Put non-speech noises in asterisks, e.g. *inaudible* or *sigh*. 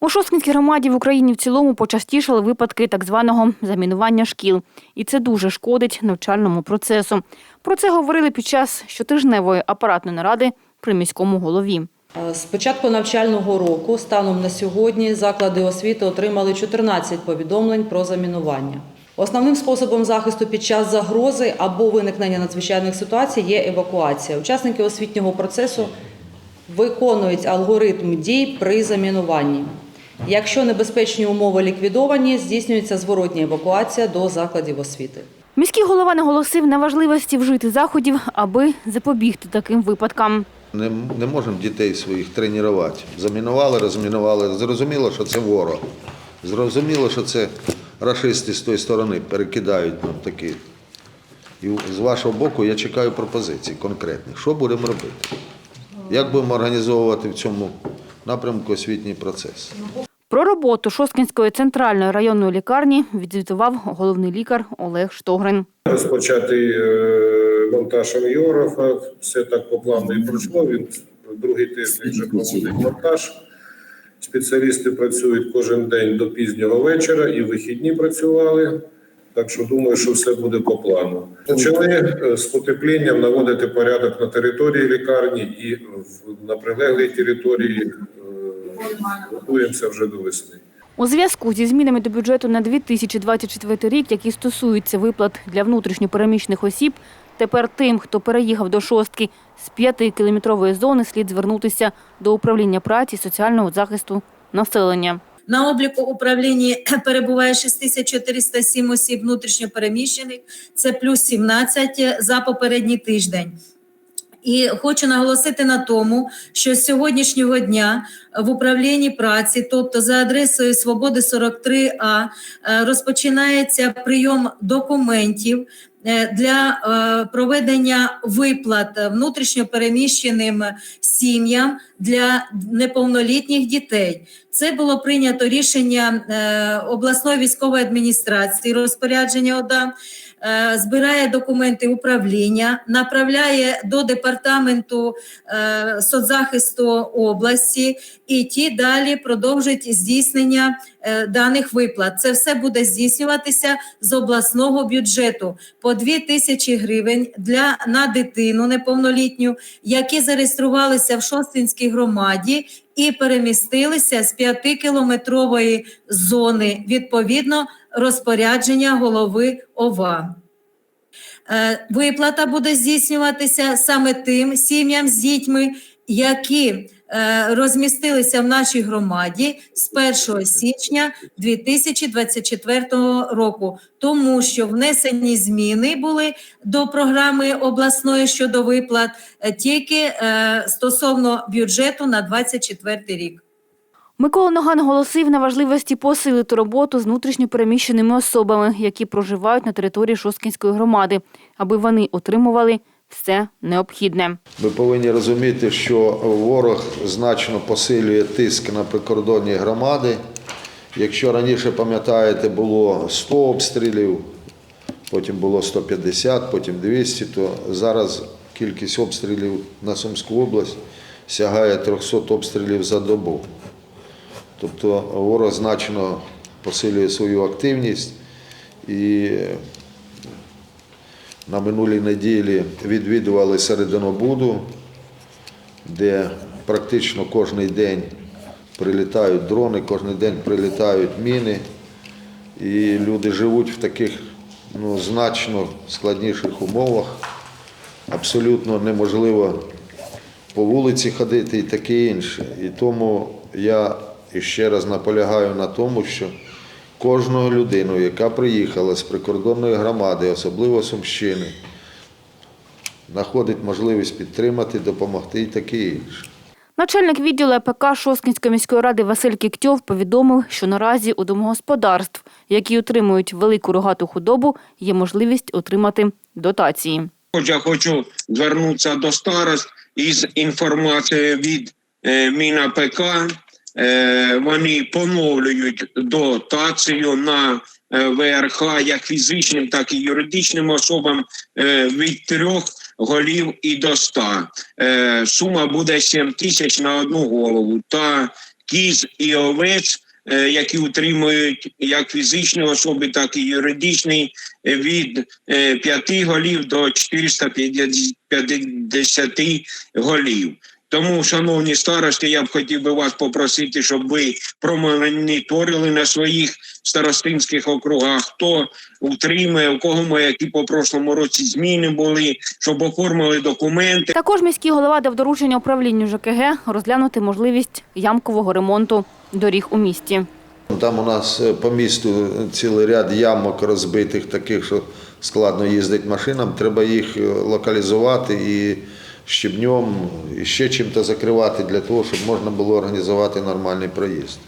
У Шосткинській громаді в Україні в цілому почастішали випадки так званого замінування шкіл. І це дуже шкодить навчальному процесу. Про це говорили під час щотижневої апаратної наради при міському голові. Е, З початку навчального року, станом на сьогодні, заклади освіти отримали 14 повідомлень про замінування. Основним способом захисту під час загрози або виникнення надзвичайних ситуацій є евакуація. Учасники освітнього процесу виконують алгоритм дій при замінуванні. Якщо небезпечні умови ліквідовані, здійснюється зворотня евакуація до закладів освіти. Міський голова наголосив на важливості вжити заходів, аби запобігти таким випадкам. Не, не можемо дітей своїх тренувати. Замінували, розмінували. Зрозуміло, що це ворог. Зрозуміло, що це рашисти з тої сторони перекидають нам такі. І з вашого боку я чекаю пропозицій конкретних. Що будемо робити? Як будемо організовувати в цьому напрямку освітній процес? Про роботу Шосткинської центральної районної лікарні відзвітував головний лікар Олег Штогрин. Розпочатий е, монтаж ангіографа, все так по плану і пройшло. Він другий тиждень вже проводить монтаж. Спеціалісти працюють кожен день до пізнього вечора і вихідні працювали. Так що думаю, що все буде по плану. Почали е, з потеплінням наводити порядок на території лікарні і на прилеглій території е, готуємося вже до весни. У зв'язку зі змінами до бюджету на 2024 рік, які стосуються виплат для внутрішньопереміщених осіб, тепер тим, хто переїхав до шостки з 5-кілометрової зони, слід звернутися до управління праці соціального захисту населення. На обліку управлінні *clears throat* перебуває 6407 осіб внутрішньопереміщених, це плюс 17 за попередній тиждень. І хочу наголосити на тому, що з сьогоднішнього дня в управлінні праці, тобто за адресою Свободи 43А, е, розпочинається прийом документів е, для е, проведення виплат внутрішньопереміщеним сім'ям для неповнолітніх дітей. Це було прийнято рішення е, обласної військової адміністрації, розпорядження ОДА, е, збирає документи управління, направляє до департаменту е, соцзахисту області, і ті далі продовжать здійснення е, даних виплат. Це все буде здійснюватися з обласного бюджету по 2 тисячі гривень для на дитину неповнолітню, які зареєструвалися в Шостинській громаді і перемістилися з 5-кілометрової зони відповідно розпорядження голови ОВА. Е, Виплата буде здійснюватися саме тим сім'ям з дітьми, які розмістилися в нашій громаді з 1 січня 2024 року, тому що внесені зміни були до програми обласної щодо виплат е, тільки е, стосовно бюджету на 2024 рік. Микола Ноган наголосив на важливості посилити роботу з внутрішньопереміщеними особами, які проживають на території Шосткинської громади, аби вони отримували все необхідне. Ви повинні розуміти, що ворог значно посилює тиск на прикордонні громади. Якщо раніше, пам'ятаєте, було 100 обстрілів, потім було 150, потім 200, то зараз кількість обстрілів на Сумську область сягає 300 обстрілів за добу. Тобто ворог значно посилює свою активність і на минулій неділі відвідували Серединобуду, де практично кожен день прилітають дрони, кожен день прилітають міни, і люди живуть в таких ну, значно складніших умовах. Абсолютно неможливо по вулиці ходити і таке інше. І тому я ще раз наполягаю на тому, що кожну людину, яка приїхала з прикордонної громади, особливо Сумщини, знаходить можливість підтримати, допомогти і таке інше. Начальник відділу АПК Шосткинської міської ради Василь Кіктьов повідомив, що наразі у домогосподарств, які отримують велику рогату худобу, є можливість отримати дотації. Хоч я хочу звернутися до старост із інформацією від е, МінАПК. Е, вони поновлюють дотацію на е, ВРХ як фізичним, так і юридичним особам е, від трьох голів і до ста. Сума буде 7 тисяч на одну голову та кіз і овець, які утримують як фізичні особи, так і юридичні, від 5 голів до 450 голів. Тому, шановні старости, я б хотів би вас попросити, щоб ви промоніторили на своїх старостинських округах, хто утримує, у кого ми які по прошлому році зміни були, щоб оформили документи. Також міський голова дав доручення управлінню ЖКГ розглянути можливість ямкового ремонту доріг у місті. Там у нас е, по місту цілий ряд ямок розбитих, таких, що складно їздити машинам. Треба їх е, локалізувати і щебнем, і ще чим-то закривати для того, щоб можна було організувати нормальний проїзд.